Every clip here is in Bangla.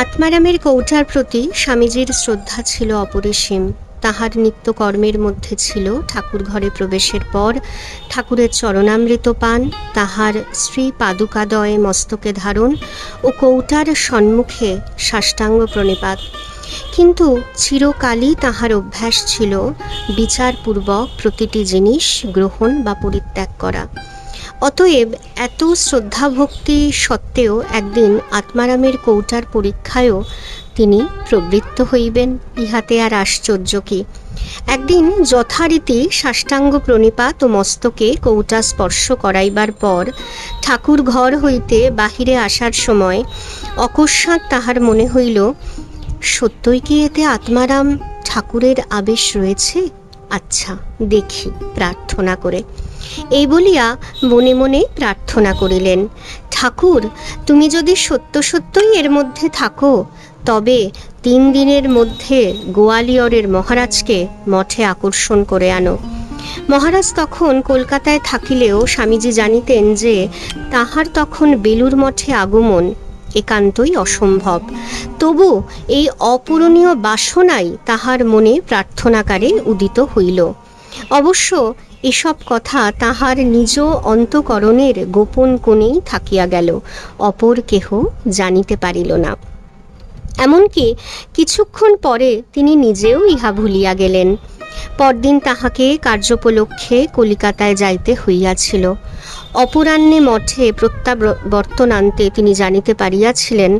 আত্মারামের কৌটার প্রতি স্বামীজির শ্রদ্ধা ছিল অপরিসীম। তাহার নিত্যকর্মের মধ্যে ছিল ঠাকুর ঘরে প্রবেশের পর ঠাকুরের চরণামৃত পান, তাহার শ্রী পাদুকাদয়ে মস্তকে ধারণ ও কৌটার সম্মুখে সাষ্টাঙ্গ প্রণিপাত। কিন্তু চিরকালই তাহার অভ্যাস ছিল বিচারপূর্বক প্রতিটি জিনিস গ্রহণ বা পরিত্যাগ করা। অতএব এত শ্রদ্ধাভক্তি সত্ত্বেও একদিন আত্মারামের কৌটার পরীক্ষায়ও তিনি প্রবৃত্ত হইবেন, ইহাতে আর আশ্চর্য কি? একদিন যথারীতি সাষ্টাঙ্গ প্রণিপাত ও মস্তকে কৌটা স্পর্শ করাইবার পর ঠাকুর ঘর হইতে বাহিরে আসার সময় অকস্মাৎ তাহার মনে হইল, সত্যই কি এতে আত্মারাম ঠাকুরের আবেশ রয়েছে? আচ্ছা দেখি, প্রার্থনা করে। এই বলিয়া মনে মনে প্রার্থনা করিলেন, ঠাকুর, তুমি যদি সত্য সত্যই এর মধ্যে থাকো, তবে তিন দিনের মধ্যে গোয়ালিয়রের মহারাজকে মঠে আকর্ষণ করে আনো। মহারাজ তখন কলকাতায় থাকিলেও স্বামীজি জানিতেন যে, তাহার তখন বেলুর মঠে আগমন একান্তই অসম্ভব। তবু এই অপূরণীয় বাসনাই তাহার মনে প্রার্থনাকারে উদিত হইল। অবশ্য এসব কথা তাহার নিজ অন্তকরণের গোপন কোণেই থাকিয়া গেল, অপর কেহ জানিতে পারিল না। এমনকি কিছুক্ষণ পরে তিনি নিজেও ইহা ভুলিয়া গেলেন। পরদিন তাহাকে কার্যোপলক্ষে কলিকাতায় যাইতে হইয়াছিল। অপরাহ্নে মঠে প্রত্যাবর্তনান্তে তিনি জানিতে পারিয়াছিলেন,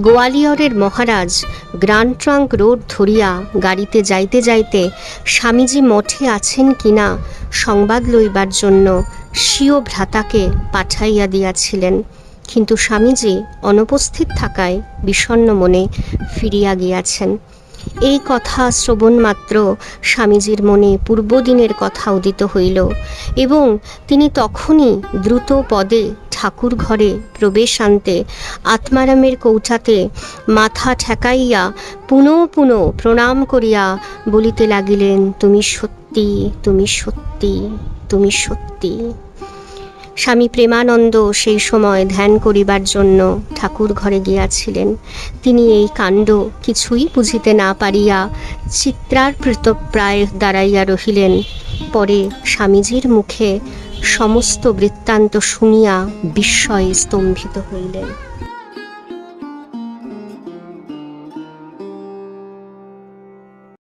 গোয়ালিয়রের মহারাজ গ্রান্ড ট্রাঙ্ক রোড ধরিয়া গাড়িতে যাইতে যাইতে স্বামীজি মঠে আছেন কিনা সংবাদ লইবার জন্য স্বীয় ভ্রাতাকে পাঠাইয়া দিয়াছিলেন। কিন্তু স্বামীজি অনুপস্থিত থাকায় বিষণ্ণ মনে ফিরিয়া গিয়াছেন। এই কথা শ্রবণ মাত্র স্বামীজির মনে পূর্বদিনের কথা উদিত হইল এবং তিনি তখনই দ্রুত পদে ঠাকুর ঘরে প্রবেশ আনতে আত্মারামের কৌঠাতে মাথা ঠেকাইয়া পুনঃ পুনঃ প্রণাম করিয়া বলিতে লাগিলেন, তুমি সত্যি তুমি সত্যি তুমি সত্যি। স্বামী প্রেমানন্দ সেই সময় ধ্যান করিবার জন্য ঠাকুর ঘরে গিয়াছিলেন। তিনি এই কাণ্ড কিছুই বুঝিতে না পারিয়া চিত্রার প্রায় দাঁড়াইয়া রহিলেন। পরে স্বামীজির মুখে সমস্ত বৃত্তান্ত শুনিয়া বিস্ময়ে স্তম্ভিত হইলেন।